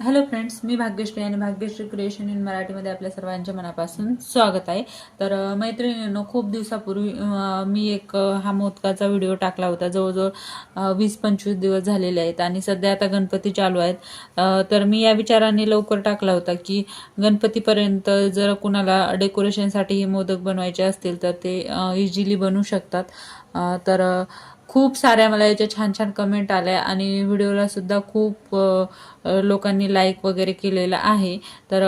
Hello friends मी भाग्यश्री आणि Bhagyashree creation in मराठीमध्ये आपल्या सर्वांच्या मनापासून स्वागत आहे. तर मैत्रिणींनो खूप दिवसापूर्वी मी एक हा मोदकाचा व्हिडिओ टाकला होता. जवळजवळ वीस पंचवीस दिवस झालेले आहेत आणि सध्या आता गणपती चालू आहेत. तर मी या विचाराने लवकर टाकला होता की गणपतीपर्यंत जर कुणाला डेकोरेशनसाठी हे मोदक बनवायचे असतील तर ते इझिली बनवू शकतात. तर खूप साऱ्या मला याच्या छान छान कमेंट आल्या आणि व्हिडिओला सुद्धा खूप लोकांनी लाईक वगैरे केलेलं आहे. तर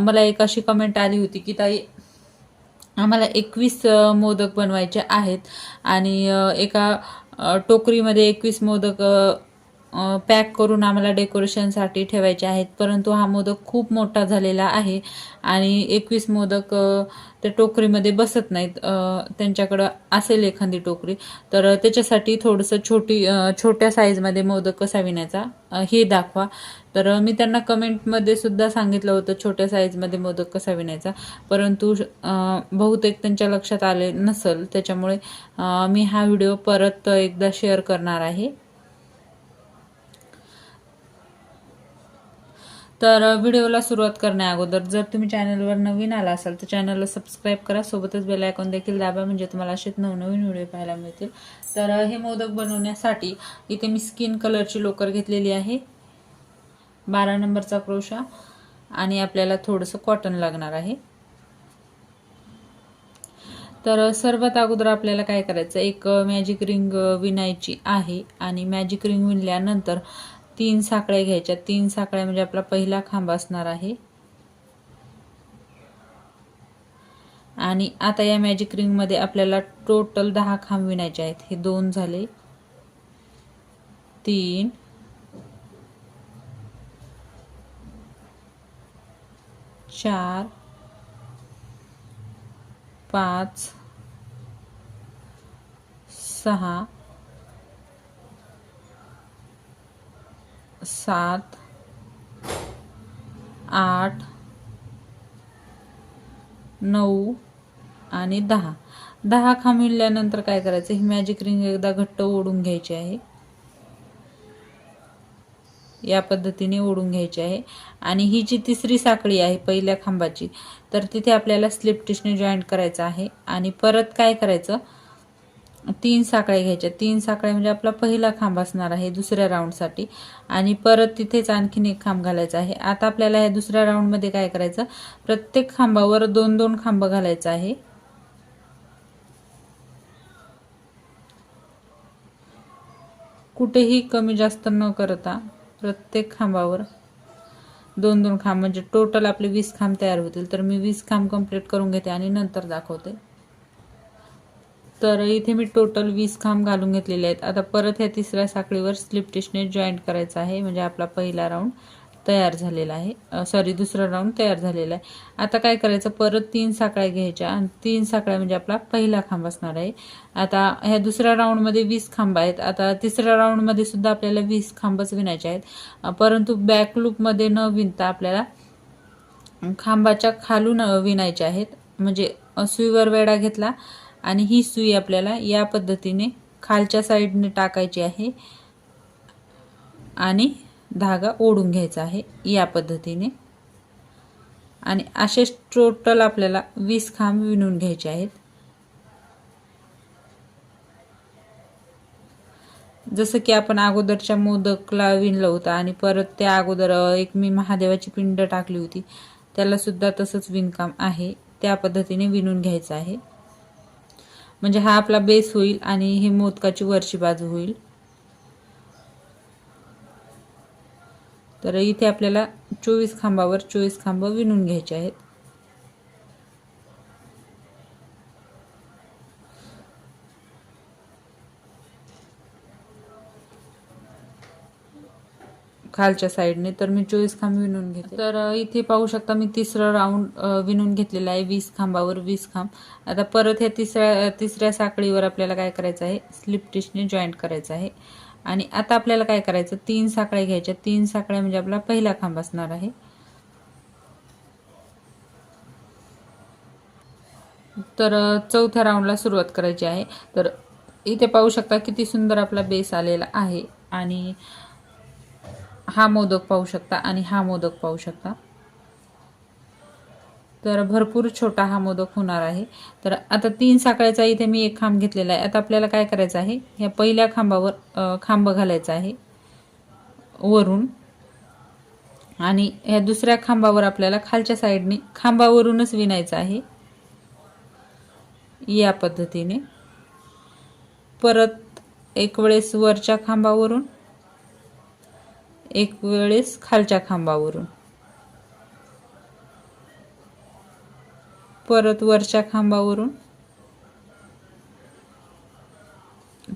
मला एक अशी कमेंट आली होती की ताई आम्हाला एकवीस मोदक बनवायचे आहेत आणि एका टोकरीमध्ये एकवीस मोदक पॅक करून आम्हाला डेकोरेशनसाठी ठेवायचे आहेत. परंतु हा मोदक खूप मोठा झालेला आहे आणि एकवीस मोदक त्या टोकरीमध्ये बसत नाहीत. त्यांच्याकडं असेल एखादी टोकरी. तर त्याच्यासाठी थोडंसं छोटी छोट्या साईजमध्ये मोदक कसा विणायचा हे दाखवा. तर मी त्यांना कमेंटमध्ये सुद्धा सांगितलं होतं छोट्या साईजमध्ये मोदक कसा विणायचा परंतु बहुतेक त्यांच्या लक्षात आले नसल. त्याच्यामुळे मी हा व्हिडिओ परत एकदा शेअर करणार आहे. तर व्हिडिओला सुरुवात करण्या अगोदर जर तुम्ही चॅनलवर नवीन आला असाल तर चॅनलला सबस्क्राईब करा. सोबतच बेल आयकॉन देखील दाबा म्हणजे तुम्हाला असेच नवनवीन व्हिडिओ पाहायला मिळतील. तर हे मोदक बनवण्यासाठी इथे मी स्किन कलरची लोकर घेतलेली आहे. बारा नंबरचा क्रोशा आणि आपल्याला थोडंसं कॉटन लागणार आहे. तर सर्वात अगोदर आपल्याला काय करायचं एक मॅजिक रिंग विणायची आहे. आणि मॅजिक रिंग विणल्यानंतर तीन साकळ्या घ्यायच्या. तीन साकळ्या म्हणजे आपला पहिला खांब असणार आहे. आणि आता या मॅजिक रिंगमध्ये आपल्याला टोटल दहा खांब विणायचे आहेत. हे दोन झाले. तीन. चार. पाच. सहा. सात आठ नऊ आणि दहा. दहा खांबिल्यानंतर काय करायचं? ही मॅजिक रिंग एकदा घट्ट ओढून घ्यायची आहे. या पद्धतीने ओढून घ्यायची आहे. आणि ही जी तिसरी साखळी आहे पहिल्या खांबाची तर तिथे आपल्याला स्लिप टिशने जॉईंट करायचं आहे. आणि परत काय करायचं? तीन साखळ्या घ्यायच्या तीन साखळ्या म्हणजे आपला पहिला खांब असणार आहे दुसऱ्या राऊंडसाठी आणि परत तिथेच आणखीन एक खांब घालायचा आहे. आता आपल्याला या दुसऱ्या राऊंडमध्ये काय करायचं? प्रत्येक खांबावर दोन दोन खांब घालायचं आहे. कुठेही कमी जास्त न करता प्रत्येक खांबावर दोन दोन खांब. म्हणजे टोटल आपले वीस खांब तयार होतील. तर मी वीस खांब कंप्लीट करून घेते आणि नंतर दाखवते. तर इथे मी टोटल वीस खांब घालून घेतलेले आहेत. आता परत ह्या तिसऱ्या साखळीवर स्लिप टिशने जॉईंट करायचं आहे. म्हणजे आपला पहिला राऊंड तयार झालेला आहे. सॉरी दुसरा राऊंड तयार झालेला आहे. आता काय करायचं? परत तीन साखळ्या घ्यायच्या आणि तीन साखळ्या म्हणजे आपला पहिला खांब असणार आहे. आता ह्या दुसऱ्या राऊंडमध्ये वीस खांब आहेत. आता तिसऱ्या राऊंडमध्ये सुद्धा आपल्याला वीस खांबच विणायचे आहेत. परंतु बॅक लूपमध्ये न विणता आपल्याला खांबाच्या खालून विणायचे आहेत. म्हणजे सुईवर वेढा घेतला. आणि ही सुई आपल्याला या पद्धतीने खालच्या साईडने टाकायची आहे. आणि धागा ओढून घ्यायचा आहे या पद्धतीने. आणि असेच टोटल आपल्याला वीस खांब विणून घ्यायचे आहेत. जसं की आपण अगोदरच्या मोदकला विणलं होतं आणि परत त्या अगोदर एक मी महादेवाची पिंड टाकली होती. त्याला सुद्धा तसंच विणकाम आहे. त्या पद्धतीने विणून घ्यायचं आहे. म्हणजे हा आपला बेस होईल आणि ही मोदकाची वरची बाजू होईल. तर इथे आपल्याला चोवीस खांबावर चोवीस खांब विणून घ्यायचे आहेत. खालच्या साईडने तर मी चोवीस खांब विणून घेते. तर इथे पाहू शकता मी तिसरं राऊंड विणून घेतलेलं आहे वीस खांबावर वीस खांब. आता परत ह्या तिसऱ्या तिसऱ्या साखळीवर आपल्याला काय करायचं आहे? स्लिप टिशने जॉईंट करायचं आहे. आणि आता आपल्याला काय करायचं? तीन साखळ्या घ्यायच्या. तीन साखळ्या म्हणजे आपला पहिला खांब असणार आहे. तर चौथ्या राऊंडला सुरुवात करायची आहे. तर इथे पाहू शकता किती सुंदर आपला बेस आलेला आहे. आणि हा मोदक पाहू शकता आणि हा मोदक पाहू शकता. तर भरपूर छोटा हा मोदक होणार आहे. तर आता तीन साखळ्याचा इथे मी एक खांब घेतलेला आहे. आता आपल्याला काय करायचं आहे? ह्या पहिल्या खांबावर खांब घालायचा आहे. वरून. आणि ह्या दुसऱ्या खांबावर आपल्याला खालच्या साईडने खांबावरूनच विणायचं आहे. या पद्धतीने. परत एक वेळेस वरच्या खांबावरून. एक वेळेस खालच्या खांबावरून. परत वरच्या खांबावरून.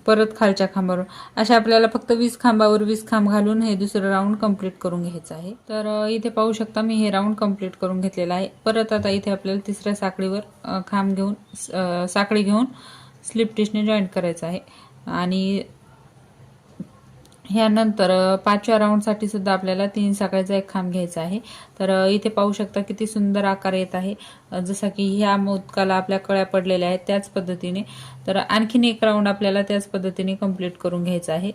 परत खालच्या खांबावरून. अशा आपल्याला फक्त वीस खांबावर वीस खांब घालून हे दुसरं राऊंड कंप्लीट करून घ्यायचं आहे. तर इथे पाहू शकता मी हे राऊंड कंप्लीट करून घेतलेलं आहे. परत आता इथे आपल्याला तिसऱ्या साखळीवर खांब घेऊन साखळी घेऊन स्लिप टिशने जॉईंट करायचं आहे. आणि ह्यानंतर पाचव्या राऊंडसाठी सुद्धा आपल्याला तीन साखळीचा एक खांब घ्यायचा आहे. तर इथे पाहू शकता किती सुंदर आकार येत आहे. जसा की ह्या मोदकाला आपल्या कळ्या पडलेल्या आहेत त्याच पद्धतीने. तर आणखीन एक राऊंड आपल्याला त्याच पद्धतीने कंप्लीट करून घ्यायचा आहे.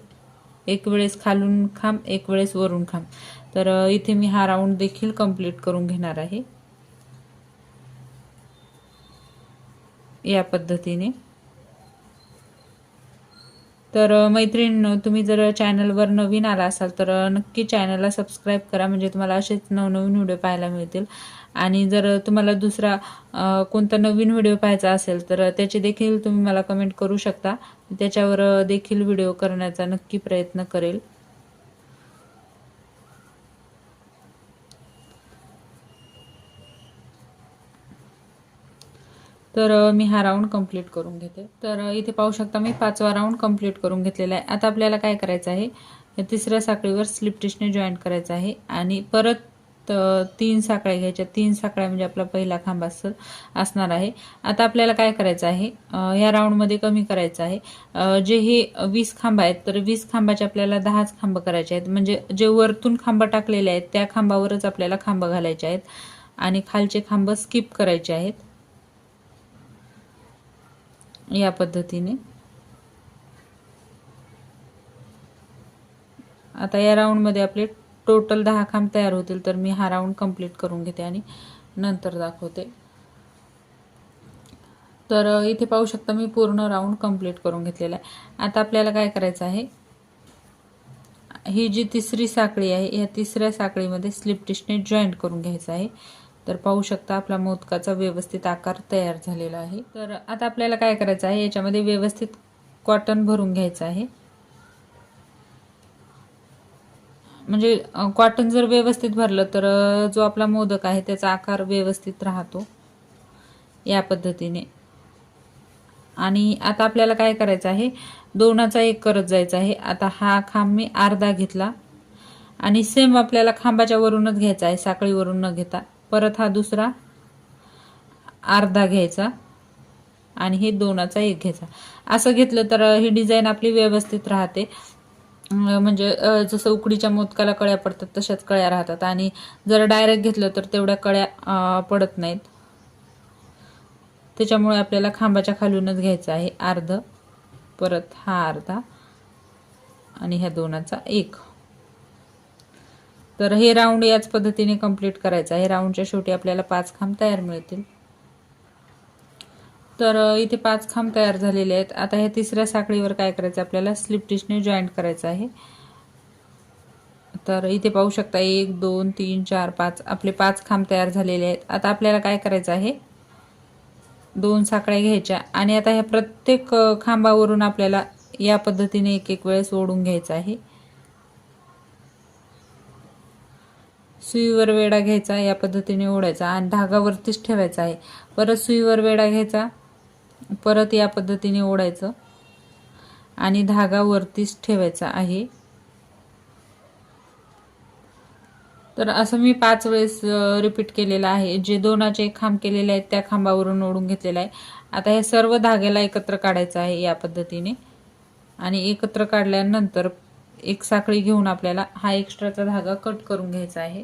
एक वेळेस खालून खांब एक वेळेस वरून खांब. तर इथे मी हा राऊंड देखील कंप्लीट करून घेणार आहे. या पद्धतीने. तर मैत्रिणींनो तुम्ही जर चॅनलवर नवीन आला असाल तर नक्की चॅनलला सबस्क्राईब करा. म्हणजे तुम्हाला असेच नवनवीन व्हिडिओ पाहायला मिळतील. आणि जर तुम्हाला दुसरा कोणता नवीन व्हिडिओ पाहायचा असेल तर त्याचे देखील तुम्ही मला कमेंट करू शकता. त्याच्यावर देखील व्हिडिओ करण्याचा नक्की प्रयत्न करेल. तर मी हा राऊंड कंप्लीट करून घेते. तर इथे पाहू शकता मी पाचवा राऊंड कंप्लीट करून घेतलेला आहे. आता आपल्याला काय करायचं आहे? तिसऱ्या साखळीवर स्लिप टिशने जॉईंट करायचं आहे आणि परत तीन साखळ्या घ्यायच्या. तीन साखळ्या म्हणजे आपला पहिला खांब असं असणार आहे. आता आपल्याला काय करायचं आहे? ह्या राऊंडमध्ये कमी करायचं आहे. जे हे वीस खांब आहेत तर वीस खांबाचे आपल्याला दहाच खांब करायचे आहेत. म्हणजे जे वरतून खांब टाकलेले आहेत त्या खांबावरच आपल्याला खांब घालायचे आहेत आणि खालचे खांब स्किप करायचे आहेत. या पद्धतीने. आता या राऊंडमध्ये आपले टोटल दहा खांब तयार होतील तर मी हा राऊंड कंप्लीट करून घेते आणि नंतर दाखवते. तर इथे पाहू शकता मी पूर्ण राऊंड कंप्लीट करून घेतलेला आहे. आता आपल्याला काय करायचं आहे? ही जी तिसरी साखळी आहे या तिसऱ्या साखळीमध्ये स्लिप टिशने जॉईंट करून घ्यायचं आहे. तर पाहू शकता आपला मोदकाचा व्यवस्थित आकार तयार झालेला आहे. तर आता आपल्याला काय करायचं आहे? याच्यामध्ये व्यवस्थित कॉटन भरून घ्यायचं आहे. म्हणजे कॉटन जर व्यवस्थित भरलं तर जो आपला मोदक आहे त्याचा आकार व्यवस्थित राहतो. या पद्धतीने. आणि आता आपल्याला काय करायचं आहे? दोनाचा एक करत जायचा आहे. आता हा खांब मी अर्धा घेतला. आणि सेम आपल्याला खांबाच्या वरूनच घ्यायचा आहे. साखळीवरून न घेता. परत हा दुसरा. अर्धा घ्यायचा. आणि हे दोनाचा एक घ्यायचा. असं घेतलं तर ही डिझाईन आपली व्यवस्थित राहते. म्हणजे जसं उकडीच्या मोदकाला कळ्या पडतात तशाच कळ्या राहतात. आणि जर डायरेक्ट घेतलं तर तेवढ्या कळ्या पडत नाहीत. त्याच्यामुळे आपल्याला खांबाच्या खालूनच घ्यायचं आहे. अर्ध. परत हा अर्धा. आणि ह्या दोनाचा एक. तर हे राऊंड याच पद्धतीने कंप्लीट करायचं आहे. राऊंडच्या शेवटी आपल्याला पाच खांब तयार मिळतील. तर इथे पाच खांब तयार झालेले आहेत. आता ह्या तिसऱ्या साखळीवर काय करायचं? आपल्याला स्लिप टिशने जॉईंट करायचं आहे. तर इथे पाहू शकता एक दोन तीन चार पाच आपले पाच खांब तयार झालेले आहेत. आता आपल्याला काय करायचं आहे? दोन साखळ्या घ्यायच्या आणि आता ह्या प्रत्येक खांबावरून आपल्याला या पद्धतीने एक एक वेळेस ओढून घ्यायचं आहे. सुईवर वेडा घ्यायचा या पद्धतीने ओढायचा आणि धागावरतीच ठेवायचा आहे. परत सुईवर वेडा घ्यायचा परत या पद्धतीने ओढायचं आणि धागावरतीच ठेवायचा आहे. तर असं मी पाच वेळेस रिपीट केलेलं आहे. जे दोनाचे एक खांब केलेले आहेत त्या खांबावरून ओढून घेतलेला आहे. आता हे सर्व धाग्याला एकत्र काढायचं आहे या पद्धतीने. आणि एकत्र काढल्यानंतर एक साखळी घेऊन आपल्याला हा एक्स्ट्राचा धागा कट करून घ्यायचा आहे.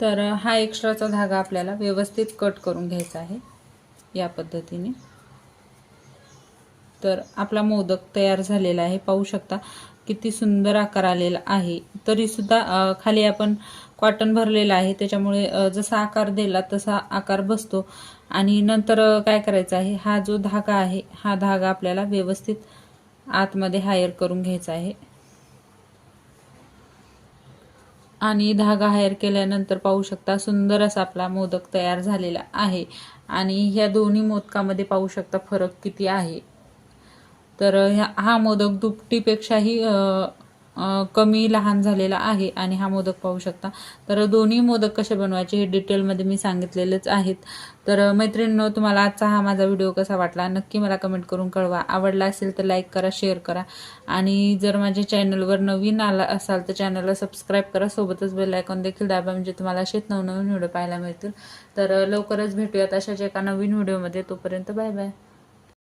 तर हा एक्स्ट्राचा धागा आपल्याला व्यवस्थित कट करून घ्यायचा आहे या पद्धतीने. तर आपला मोदक तयार झालेला आहे. पाहू शकता किती सुंदर आकार आलेला आहे. तरीसुद्धा खाली आपण कॉटन भरलेला आहे. त्याच्यामुळे जसा आकार दिला तसा आकार बसतो. आणि नंतर काय करायचं आहे? हा जो धागा आहे हा धागा आपल्याला व्यवस्थित आतमध्ये हायर करून घ्यायचा आहे. आणि धागा हायर केल्यानंतर पाहू शकता सुंदर असा आपला मोदक तयार झालेला आहे. आणि ह्या दोन्ही मोदकामध्ये पाहू शकता फरक किती आहे. तर ह्या हा मोदक दुपटीपेक्षाही कमी लहान झालेला आहे आणि हा मोदक पाहू शकता. तर दोन्ही मोदक कसे बनवायचे हे डिटेलमध्ये मी सांगितलेलेच आहेत. तर मैत्रिणींनो तुम्हाला आजचा हा माझा व्हिडिओ कसा वाटला? नक्की मला कमेंट करून कळवा. आवडला असेल तर लाईक करा शेअर करा. आणि जर माझ्या चॅनलवर नवीन आला असाल तर चॅनलला सबस्क्राईब करा. सोबतच बेल आयकॉन देखील दाबा म्हणजे तुम्हाला असेच नवनवीन व्हिडिओ पाहायला मिळतील. तर लवकरच भेटूयात अशाच एका नवीन व्हिडिओमध्ये तोपर्यंत बाय बाय